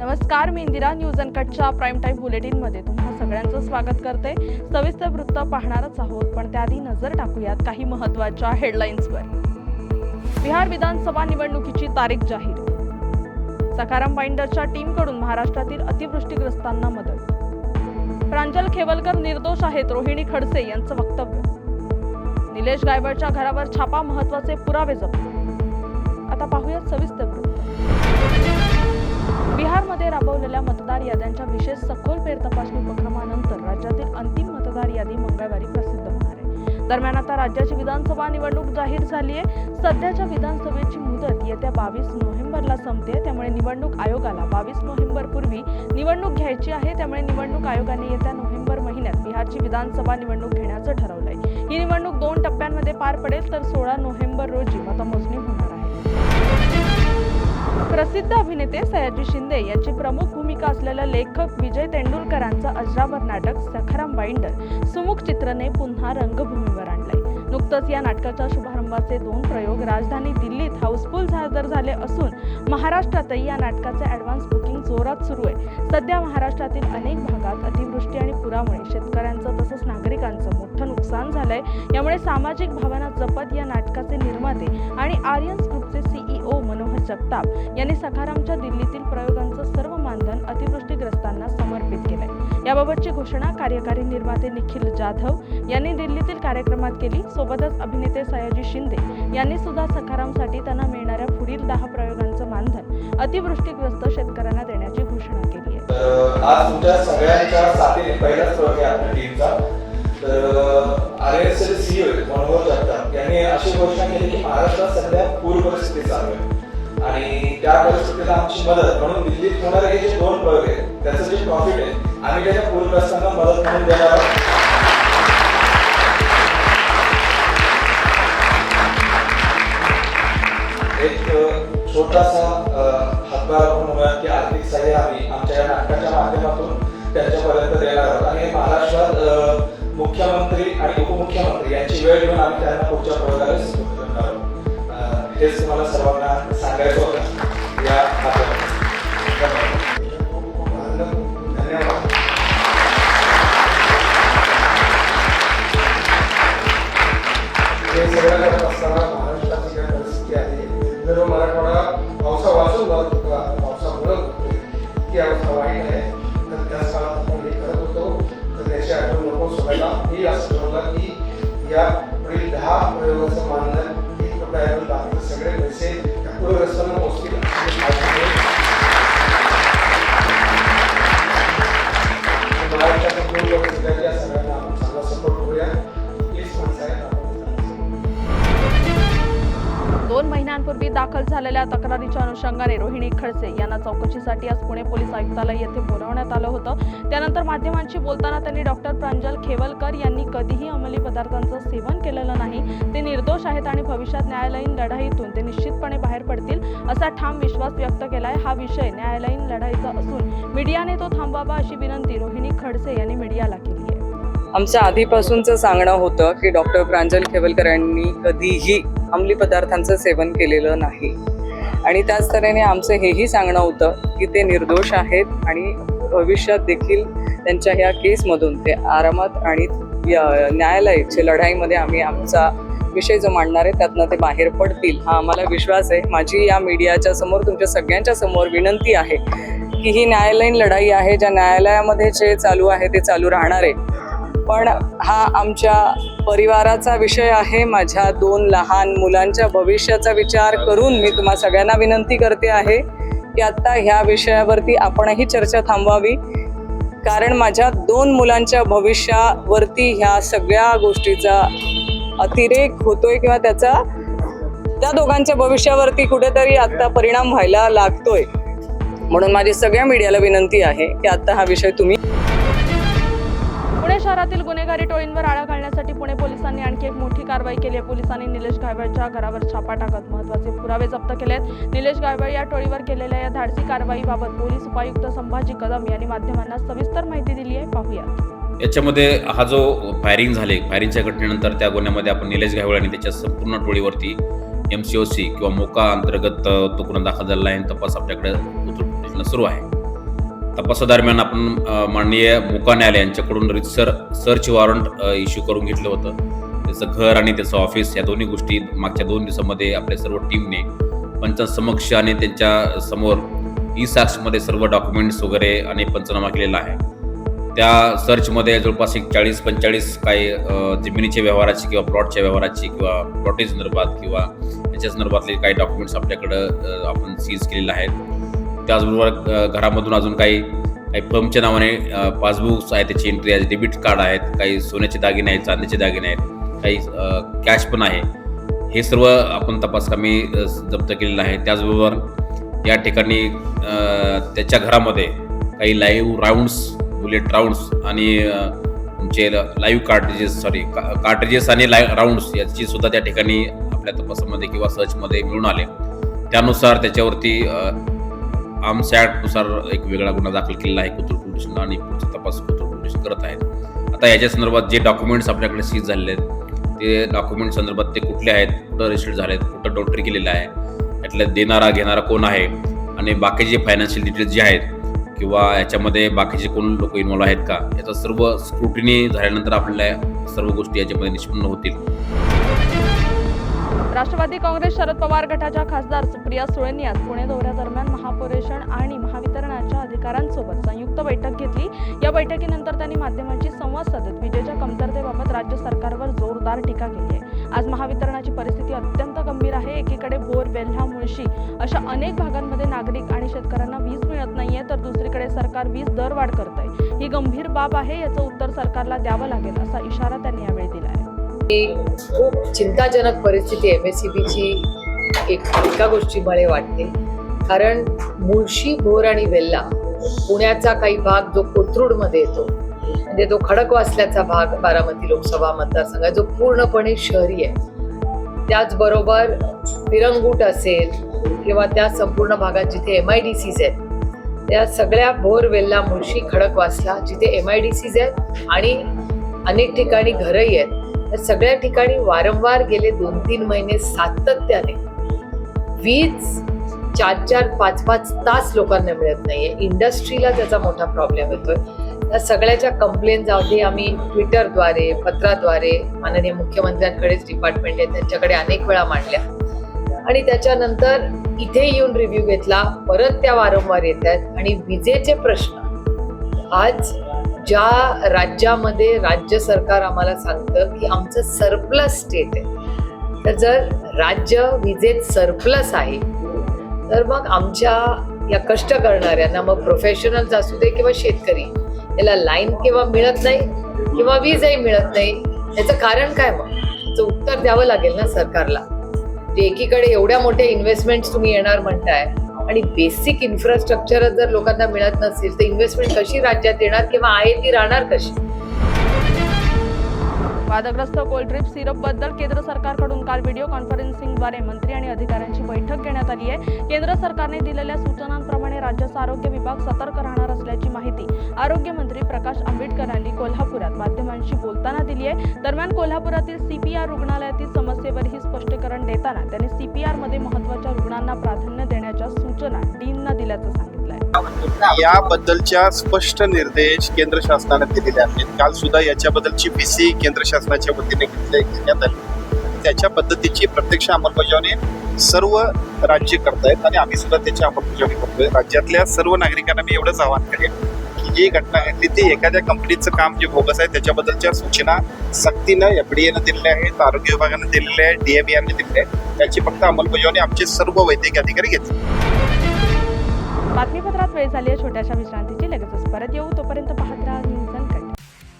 नमस्कार मी इंदिरा न्यूज अनकटच्या प्राईम टाईम बुलेटिनमध्ये तुम्हा सगळ्यांचं स्वागत करते. सविस्तर वृत्त पाहणारच आहोत पण त्याआधी नजर टाकूयात काही महत्त्वाच्या हेडलाईन्सवर. बिहार विधानसभा निवडणुकीची तारीख जाहीर. सकाराम बाइंडरच्या टीमकडून महाराष्ट्रातील अतिवृष्टीग्रस्तांना मदत. प्रांजल खेवलकर निर्दोष आहेत रोहिणी खडसे यांचं वक्तव्य. निलेश गायवळच्या घरावर छापा महत्त्वाचे पुरावे जप्त. आता पाहूयात सविस्तर वृत्त. बिहारमध्ये राबवलेल्या मतदार याद्यांच्या विशेष सखोल फेरतपासणी उपक्रमानंतर राज्यातील अंतिम मतदार यादी मंगळवारी प्रसिद्ध होणार आहे. दरम्यान आता राज्याची विधानसभा निवडणूक जाहीर झाली आहे. सध्याच्या विधानसभेची मुदत येत्या बावीस नोव्हेंबरला संपते. त्यामुळे निवडणूक आयोगाला बावीस नोव्हेंबर पूर्वी निवडणूक घ्यायची आहे. त्यामुळे निवडणूक आयोगाने येत्या नोव्हेंबर महिन्यात बिहारची विधानसभा निवडणूक घेण्याचं ठरवलंय. ही निवडणूक दोन टप्प्यांमध्ये पार पडेल तर सोळा नोव्हेंबर रोजी मतमोजणी होणार आहे. प्रसिद्ध अभिनेते सयाजी शिंदे यांची प्रमुख भूमिका असलेलं लेखक विजय तेंडुलकरांचं अजरावर नाटक सखाराम बाइंडर सुमुख चित्रने पुन्हा रंगभूमीवर आणलंय. नुकतंच या नाटकाच्या शुभारंभाचे दोन प्रयोग राजधानी दिल्लीत हाऊसफुल सादर झाले असून महाराष्ट्रातही या नाटकाचे ॲडव्हान्स बुकिंग जोरात सुरू आहे. सध्या महाराष्ट्रातील अनेक भागात अतिवृष्टी आणि पुरामुळे शेतकऱ्यांचं तसंच नागरिकांचं मोठं नुकसान झालंय. यामुळे सामाजिक भावना जपत या नाटकाचे निर्माते आणि आर्यन्स ग्रुपचे ओ मनोहर जगताप यांनी सखारामच्या दिल्लीतील प्रयोगांचं सर्व मानधन अतिवृष्टीग्रस्तांना समर्पित केलंय. याबाबतची घोषणा कार्यकारी निर्माते निखिल जाधव यांनी दिल्लीतील कार्यक्रमात केली. सोबतच अभिनेते सयाजी शिंदे यांनी सुद्धा सखारामसाठी त्यांना मिळणाऱ्या पुढील दहा प्रयोगांचं मानधन अतिवृष्टीग्रस्त शेतकऱ्यांना देण्याची घोषणा केली आहे. आज तुमच्या सगळ्यांच्या साथीने पहिलाच अशी घोषणा केली की महाराष्ट्रात सध्या पूर परिस्थिती चालू आहे. आणि त्या परिस्थितीला आमची मदत म्हणून दिल्लीत होणारे हे जे दोन प्रयोग आहेत त्याचं जे प्रॉफिट आहे आम्ही त्याच्या पूरग्रस्तांना मदत म्हणून देणार आहोत. एक छोटासा हातभार म्हणून की आर्थिक सहाय्य आम्ही आमच्या या नाटकाच्या माध्यमातून उपमुख्यमंत्री वेळ घेऊन आम्ही त्यांना पुढच्या प्रयोगाला करणार आहोत. हेच तुम्हाला सर्वांना सांगायचं होतं. या माध्यमातून. धन्यवाद. हे सगळं करत असताना महाराष्ट्राची काय परिस्थिती आहे. जर मराठवाडा पावसा वाचून जात होता पावसामुळे की अवस्था वाईट आहे तर त्याच काळात आपण हे करत होतो. तर त्याची आठवण नको सोडायला. मी असतो या पुढील दहा प्रयोगाचं दोन दाखल झालेल्या तक्रारीच्या अनुषंगाने रोहिणी खडसे यांना चौकशीसाठी आज पुणे पोलीस आयुक्तालय येथे बोलावण्यात आलं होतं. त्यानंतर माध्यमांशी बोलताना त्यांनी डॉक्टर प्रांजल खेवलकर यांनी कधीही अंमली पदार्थांचं सेवन केलेलं नाही. ते निर्दोष आहेत आणि भविष्यात न्यायालयीन लढाईतून ते निश्चितपणे बाहेर पडतील असा ठाम विश्वास व्यक्त केलाय हा विषय न्यायालयीन लढाईचा असून मीडियाने तो थांबवावा अशी विनंती रोहिणी खडसे यांनी मीडियाला केली आहे. आमचं आधीपासूनचं सांगणं होतं की डॉक्टर प्रांजल खेवलकर यांनी कधीही अंमली पदार्थांचं सेवन केलेलं नाही. आणि त्याच तऱ्हेने आमचं हेही सांगणं होतं की ते निर्दोष आहेत आणि भविष्यात देखील त्यांच्या ह्या केसमधून ते आरामात आणि न्यायालयाच्या लढाईमध्ये आम्ही आमचा विषय जो मांडणार आहे त्यातनं ते बाहेर पडतील हा आम्हाला विश्वास आहे. माझी या मीडियाच्या समोर तुमच्या सगळ्यांच्या समोर विनंती आहे की ही न्यायालयीन लढाई आहे ज्या न्यायालयामध्ये जे चालू आहे ते चालू राहणार आहे. पण हा आमच्या परिवाराचा विषय आहे. माझ्या दोन लहान मुलांच्या भविष्याचा विचार करून मी तुम्हा सगळ्यांना विनंती करते आहे की आत्ता ह्या विषयावरती आपणही चर्चा थांबवावी. कारण माझ्या दोन मुलांच्या भविष्यावरती ह्या सगळ्या गोष्टीचा अतिरेक होतोय किंवा त्याचा त्या दोघांच्या भविष्यावरती कुठेतरी आत्ता परिणाम व्हायला लागतोय. म्हणून माझी सगळ्या मीडियाला विनंती आहे की आत्ता हा विषय तुम्ही शहरातील गुन्हेगारी टोळींवर आळा घालण्यासाठी पुणे पोलिसांनी आणखी एक मोठी कारवाई केली आहे. पोलिसांनी निलेश गायवळच्या घरावर छापा टाकत महत्त्वाचे पुरावे जप्त केले आहेत निलेश गायवळ या टोळीवर केलेल्या या धाडसी कारवाईबाबत पोलीस उपायुक्त संभाजी कदम यांनी माध्यमांना सविस्तर माहिती दिली आहे. पाहूया. याच्यामध्ये हा जो फायरिंग झाले फायरिंगच्या घटनेनंतर त्या गुन्ह्यामध्ये आपण निलेश घायवळ आणि त्याच्या संपूर्ण टोळीवरती एम सी ओ सी किंवा मोका अंतर्गत तो गुन्हा दाखल झालेला आहे आणि तपास आपल्याकडे सुरू आहे. तपासादरम्यान आपण माननीय मुका न्यायालय यांच्याकडून रितसर सर्च वॉरंट इश्यू करून घेतलं होतं. त्याचं घर आणि त्याचं ऑफिस या दोन्ही गोष्टी मागच्या दोन दिवसामध्ये आपल्या सर्व टीमने पंचांसमक्ष आणि त्यांच्यासमोर ई साक्षमध्ये सर्व डॉक्युमेंट्स वगैरे आणि पंचनामा केलेला आहे. त्या सर्चमध्ये जवळपास एक चाळीस पंचेचाळीस काही जमिनीच्या व्यवहाराची किंवा प्लॉटच्या व्यवहाराची किंवा प्लॉटेज संदर्भात किंवा याच्या संदर्भातले काही डॉक्युमेंट्स आपल्याकडं आपण सीज केलेले आहेत. त्याचबरोबर घरामधून अजून काही काही फर्मच्या नावाने पासबुक्स आहेत त्याची एंट्री आहे डेबिट कार्ड आहेत काही सोन्याचे दागिने आहेत चांदीचे दागिने आहेत काही कॅश पण आहे. हे सर्व आपण तपासकामी अ, जप्त केलेलं आहे. त्याचबरोबर या ठिकाणी त्याच्या घरामध्ये काही लाईव्ह राऊंड्स बुलेट राऊंड्स आणि तुमचे लाईव्ह कार्ट्रिजेस सॉरी कार्ट्रिजेस आणि लाय राऊंड्स याची सुद्धा त्या ठिकाणी आपल्या तपासामध्ये किंवा सर्चमध्ये मिळून आले. त्यानुसार त्याच्यावरती आर्म्स ॲक्टनुसार एक वेगळा गुन्हा दाखल केलेला आहे कोथरूड पोलीस आणि पुढचा तपास कोथरूड पोलीस करत आहेत. आता याच्या संदर्भात जे डॉक्युमेंट्स आपल्याकडे सीज झालेले आहेत ते डॉक्युमेंट संदर्भात ते कुठले आहेत कुठं रजिस्टर्ड झाले आहेत कुठं डॉक्टरी केलेलं आहे यातल्या देणारा घेणारा कोण आहे आणि बाकीचे फायनान्शियल डिटेल्स जे आहेत किंवा याच्यामध्ये बाकीचे कोण लोक इन्व्हॉल्व आहेत का याचा सर्व स्क्रुटिनी झाल्यानंतर आपल्याला सर्व गोष्टी याच्यामध्ये निष्पन्न होतील. राष्ट्रवादी काँग्रेस शरद पवार गटाच्या खासदार सुप्रिया सुळेंनी आज पुणे दौऱ्यादरम्यान महापुरेषण आणि महावितरणाच्या अधिकाऱ्यांसोबत संयुक्त बैठक घेतली. या बैठकीनंतर त्यांनी माध्यमांशी संवाद साधत विजेच्या कमतरतेबाबत राज्य सरकारवर जोरदार टीका केली आहे. आज महावितरणाची परिस्थिती अत्यंत गंभीर आहे. एकीकडे बोर वेल्हा मुळशी अशा अनेक भागांमध्ये नागरिक आणि शेतकऱ्यांना वीज मिळत नाहीये तर दुसरीकडे सरकार वीज दरवाढ करत आहे ही गंभीर बाब आहे याचं उत्तर सरकारला द्यावं लागेल असा इशारा त्यांनी यावेळी दिला आहे खूप चिंताजनक परिस्थिती एम एस सी बीची एक एका गोष्टीमुळे वाटते. कारण मुळशी भोर आणि वेल्ला पुण्याचा काही भाग जो कोथरूडमध्ये येतो म्हणजे तो खडकवासल्याचा भाग बारामती लोकसभा मतदारसंघ जो पूर्णपणे शहरी आहे. त्याचबरोबर पिरंगूट असेल किंवा त्या संपूर्ण भागात जिथे एम आय डी सीज आहेत त्या सगळ्या भोर वेल्ला मुळशी खडकवासला जिथे एम आय डी सीज आहेत आणि अनेक ठिकाणी घरही आहेत. या सगळ्या ठिकाणी वारंवार गेले दोन तीन महिने सातत्याने. वीज चार चार पाच पाच तास लोकांना मिळत नाहीये. इंडस्ट्रीला त्याचा मोठा प्रॉब्लेम येतोय. या सगळ्याच्या कंप्लेंट जाऊ दे आम्ही ट्विटरद्वारे पत्राद्वारे माननीय मुख्यमंत्र्यांकडेच डिपार्टमेंट आहे त्यांच्याकडे अनेक वेळा मांडल्या. आणि त्याच्यानंतर इथे येऊन रिव्ह्यू घेतला. परत त्या वारंवार येत आहेत. आणि विजेचे प्रश्न. आज ज्या राज्यामध्ये राज्य सरकार आम्हाला सांगतं की आमचं सरप्लस स्टेट आहे. तर जर राज्य विजेत सरप्लस आहे तर मग आमच्या या कष्ट करणाऱ्यांना मग प्रोफेशनल्स असू दे किंवा शेतकरी याला लाईन किंवा मिळत नाही किंवा वीजही मिळत नाही याचं कारण काय मग? याचं उत्तर द्यावं लागेल ना सरकारला. जे एकीकडे एवढ्या मोठ्या इन्व्हेस्टमेंट तुम्ही येणार म्हणताय आणि बेसिक इन्फ्रास्ट्रक्चर जर लोकांना मिळत नसेल तर इन्व्हेस्टमेंट कशी राज्यात येणार किंवा आहे ती राहणार कशी? वादग्रस्त कोल्ड्रिप सिरपबद्दल केंद्र सरकारकडून काल व्हिडिओ कॉन्फरन्सिंगद्वारे मंत्री आणि अधिकाऱ्यांची बैठक घेण्यात आली आहे. केंद्र सरकारने दिलेल्या सूचनांप्रमाणे राज्याचा आरोग्य विभाग सतर्क राहणार असल्याची माहिती आरोग्य मंत्री प्रकाश आंबेडकर यांनी कोल्हापुरात माध्यमांशी बोलताना दिली आहे. दरम्यान कोल्हापुरातील सीपीआर रुग्णालयातील समस्येवरही स्पष्टीकरण देताना त्यांनी सीपीआरमध्ये महत्त्वाच्या रुग्णांना प्राधान्य देण्याच्या सूचना डीनना दिल्याचं सांगितलं आहे याबद्दलच्या स्पष्ट निर्देश केंद्र शासनाने दिलेले आहेत. काल सुद्धा याच्याबद्दलची पी सी केंद्र शासनाच्या वतीने घेतले- घेण्यात आली. त्याच्या पद्धतीची प्रत्यक्ष अंमलबजावणी सर्व राज्य करतायत आणि आम्ही सुद्धा त्याची अंमलबजावणी करतोय. राज्यातल्या सर्व नागरिकांना मी एवढंच आवाहन करेन की जी घटना घडली ती एखाद्या कंपनीचं काम जे बोगस आहे त्याच्याबद्दलच्या सूचना सक्तीनं एफ डी एनं दिलेल्या आहेत आरोग्य विभागानं दिलेल्या आहेत डीएबीआरने दिलेल्या आहेत. त्याची फक्त अंमलबजावणी आमचे सर्व वैद्यकीय अधिकारी घेतले. बातमीपत्रात वेळ झाली आहे. छोट्याशा विश्रांतीची. लगेचच परत येऊ. तोपर्यंत पाहत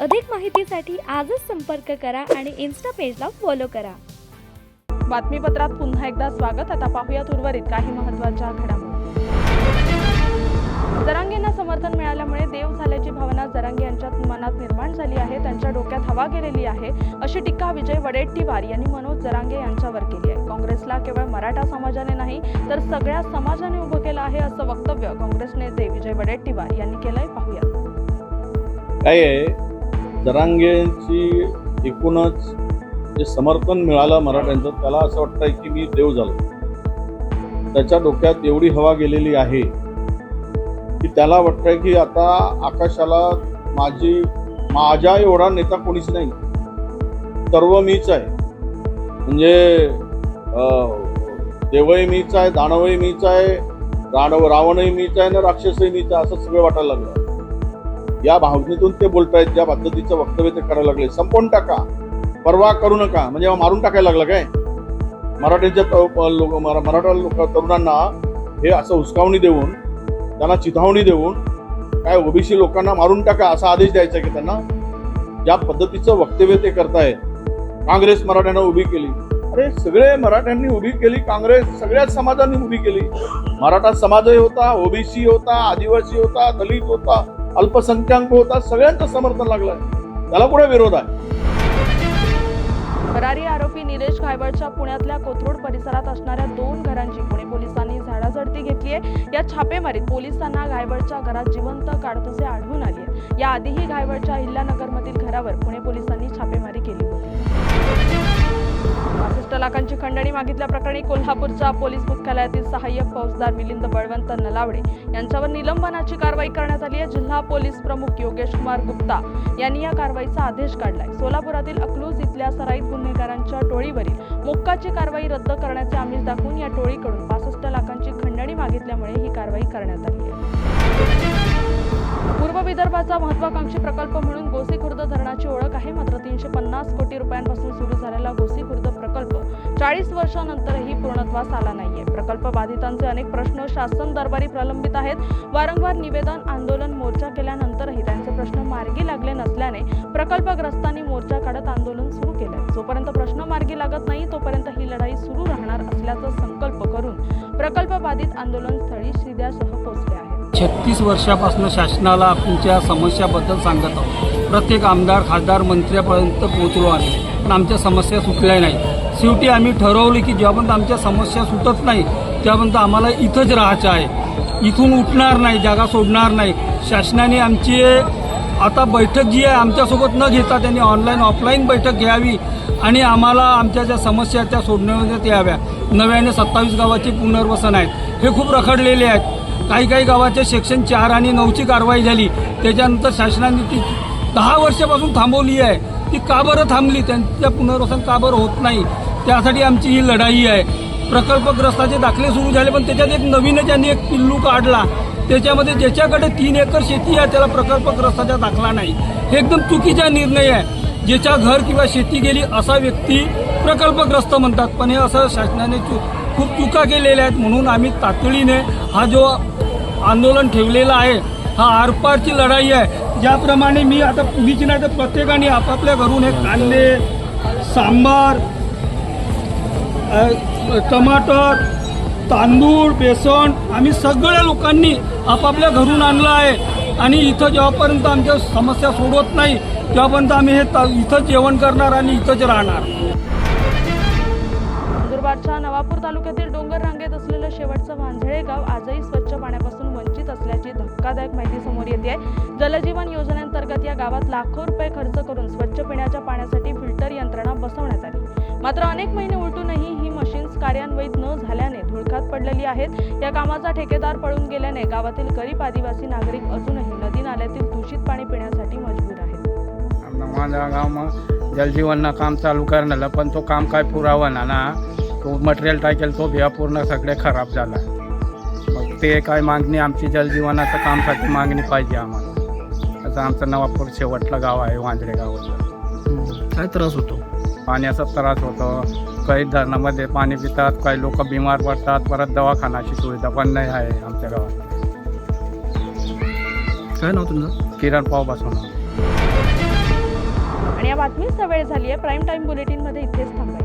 अधिक माहितीसाठी आजच संपर्क करा आणि इन्स्टा पेजला फॉलो करा. बातमीपत्रात पुन्हा एकदा स्वागत. आता पाहूयात उर्वरित काही महत्त्वाच्या घडामोडी. जरांगेंना समर्थन मिळाल्यामुळे देव झाल्याची भावना जरांगे यांच्या मनात निर्माण झाली आहे. त्यांच्या डोक्यात हवा गेलेली आहे. अशी टीका विजय वडेट्टीवार यांनी मनोज जरांगे यांच्यावर केली आहे. काँग्रेसला केवळ मराठा समाजाने नाही तर सगळ्या समाजाने उभं केलं आहे असं वक्तव्य काँग्रेस नेते विजय वडेट्टीवार यांनी केलंय. पाहूया दरांगेची एकूणच जे समर्थन मिळालं मराठ्यांचं त्याला असं वाटतंय की मी देव झालो. त्याच्या डोक्यात एवढी हवा गेलेली आहे की त्याला वाटतंय की आता आकाशाला माझी माझ्या एवढा नेता कोणीच नाही. सर्व मीच आहे. म्हणजे देवही मीच आहे दानवही मीच आहे राणव रावणही मीच आहे ना राक्षसही मीच आहे असं सगळं वाटायला लागलं. या भावनेतून ते बोलतायत ज्या पद्धतीचं वक्तव्य ते करायला लागले. संपवून टाका. परवा करू नका. म्हणजे मारून टाकायला लागलं काय? मराठ्यांच्या लोक मरा- मराठा लोक तरुणांना हे असं हुसकावणी देऊन त्यांना चिथावणी देऊन काय ओबीसी लोकांना मारून टाका असा आदेश द्यायचा की त्यांना ज्या पद्धतीचं वक्तव्य ते करतायत. काँग्रेस मराठ्यांना उभी केली. अरे सगळे मराठ्यांनी उभी केली काँग्रेस सगळ्याच समाजांनी उभी केली. मराठा समाजही होता ओबीसी होता आदिवासी होता दलित होता. अल्पसंख्याक होता सगळ्यांचं समर्थन लागलं त्याला कुठे विरोध आहे. फरारी आरोपी निलेश घायवळच्या पुण्यातल्या कोथरूड परिसरात असणाऱ्या दोन घरांची पुणे पोलिसांनी झाडाझडती घेतली आहे. या छापेमारीत पोलिसांना घायवळच्या घरात जिवंत काडतुसे आढळून आली आहे याआधीही घायवळच्या अहिल्यानगरमधील घरावर पुणे पोलिसांनी छापेमारी केली होती. पासष्ट लाखांची खंडणी मागितल्याप्रकरणी कोल्हापूरच्या पोलीस मुख्यालयातील सहाय्यक फौजदार मिलिंद बळवंत नलावडे यांच्यावर निलंबनाची कारवाई करण्यात आली आहे. जिल्हा पोलीस प्रमुख योगेश कुमार गुप्ता यांनी या कारवाईचा आदेश काढलाय. सोलापुरातील अकलूज इथल्या सराईत गुन्हेगारांच्या टोळीवरील मोक्काची कारवाई रद्द करण्याचे आमिष दाखवून या टोळीकडून पासष्ट लाखांची खंडणी मागितल्यामुळे ही कारवाई करण्यात आली आहे. पूर्व विदर्भाचा महत्वाकांक्षी प्रकल्प म्हणून गोसीखुर्द धरणाची ओळख आहे. मात्र तीनशे पन्नास कोटी रुपयांपासून सुरू झालेला गोसीखुर्द प्रकल्प चाळीस वर्षानंतरही पूर्णत्वास आला नाहीये. प्रकल्प बाधितांचे अनेक प्रश्न शासन दरबारी प्रलंबित आहेत. वारंवार निवेदन आंदोलन मोर्चा केल्यानंतरही त्यांचे प्रश्न मार्गी लागले नसल्याने प्रकल्पग्रस्तांनी मोर्चा काढत आंदोलन सुरू केलं. जोपर्यंत प्रश्न मार्गी लागत नाही तोपर्यंत ही लढाई सुरू राहणार असल्याचा संकल्प करून प्रकल्प बाधित आंदोलनस्थळी शिद्यासह पोहोचले छत्तीस वर्षापासून शासनाला आमच्या समस्याबद्दल सांगत आहोत. प्रत्येक आमदार खासदार मंत्र्यापर्यंत पोहोचलो आम्ही. पण आमच्या समस्या सुटल्या नाही शेवटी आम्ही ठरवलं की जेव्हापर्यंत आमच्या समस्या सुटत नाही त्यापर्यंत आम्हाला इथंच राहायचं आहे. इथून उठणार नाही जागा सोडणार नाही. शासनाने आमची आता बैठक जी आहे आमच्यासोबत न घेता त्यांनी ऑनलाईन ऑफलाईन बैठक घ्यावी आणि आम्हाला आमच्या ज्या समस्या त्या सोडण्यात याव्या. नव्याने सत्तावीस गावाचे पुनर्वसन आहेत. हे खूप रखडलेले आहेत. काही काही गावाच्या सेक्शन चार आणि नऊची कारवाई झाली. त्याच्यानंतर शासनाने ती दहा वर्षापासून थांबवली आहे. ती का बरं थांबली? त्यांच्या पुनर्वसन का बरं होत नाही? त्यासाठी आमची ही लढाई आहे. प्रकल्पग्रस्ताचे दाखले सुरू झाले पण त्याच्यात एक नवीन त्यांनी एक पिल्लू काढला. त्याच्यामध्ये ज्याच्याकडे तीन एकर शेती आहे त्याला प्रकल्पग्रस्ताचा दाखला नाही. हे एकदम चुकीचा निर्णय आहे. ज्याच्या घर किंवा शेती गेली असा व्यक्ती प्रकल्पग्रस्त म्हणतात पण हे असं शासनाने चु खूप चुका केलेल्या आहेत म्हणून आम्ही तातडीने हा जो आंदोलन ठेवलेला आहे हा आरपारची लढाई आहे. ज्याप्रमाणे मी आता मीच नाही तर प्रत्येकाने आपापल्या घरून हे कांदे सांबार टमाटर तांदूळ बेसन आम्ही सगळ्या लोकांनी आपापल्या घरून आणलं आहे. आणि इथं जेव्हापर्यंत आमच्या समस्या सोडवत नाही तेव्हापर्यंत आम्ही हे इथंच जेवण करणार आणि इथंच राहणार. नंदुरबारच्या नवापूर तालुक्यातील डोंगर रांगेत असलेलं शेवटचं वांझळे गाव आजही स्वच्छ पाण्यापासून वंचित असल्याची धक्कादायक माहिती समोर येते आहे जलजीवन योजनेअंतर्गत या गावात लाखो रुपये खर्च करून स्वच्छ पिण्याच्या पाण्यासाठी फिल्टर यंत्रणा बसवण्यात आली. मात्र अनेक महिने उलटूनही ही मशीन्स कार्यान्वित न झाल्याने धुळकात पडलेली आहेत. या कामाचा ठेकेदार पळून गेल्याने गावातील गरीब आदिवासी नागरिक अजूनही नदी नाल्यातील दूषित पाणी पिण्यासाठी मजबूर आहेत. माझ्या गावमा जलजीवननं काम चालू करण्याला पण तो काम काय पुरावा ना ना? तो मटेरियल टाकेल तो बिया पूर्ण सगळे खराब झाला. मग ते काय मागणी आमची जलजीवनाचं कामसाठी मागणी पाहिजे आम्हाला. असं आमचं नवापूर शेवटलं गाव आहे वांजळे गावाचं. काय त्रास होतो? पाण्याचा त्रास होतो. काही धरणामध्ये पाणी पितात काही लोक बिमार पडतात परत दवाखानाची सुविधा पण नाही आहे आमच्या गावात. काय नाव तुमचं? किरण पाव आणि या बातमीचा वेळ झाली आहे प्राईम टाईम बुलेटिनमध्ये इथेच थांबायची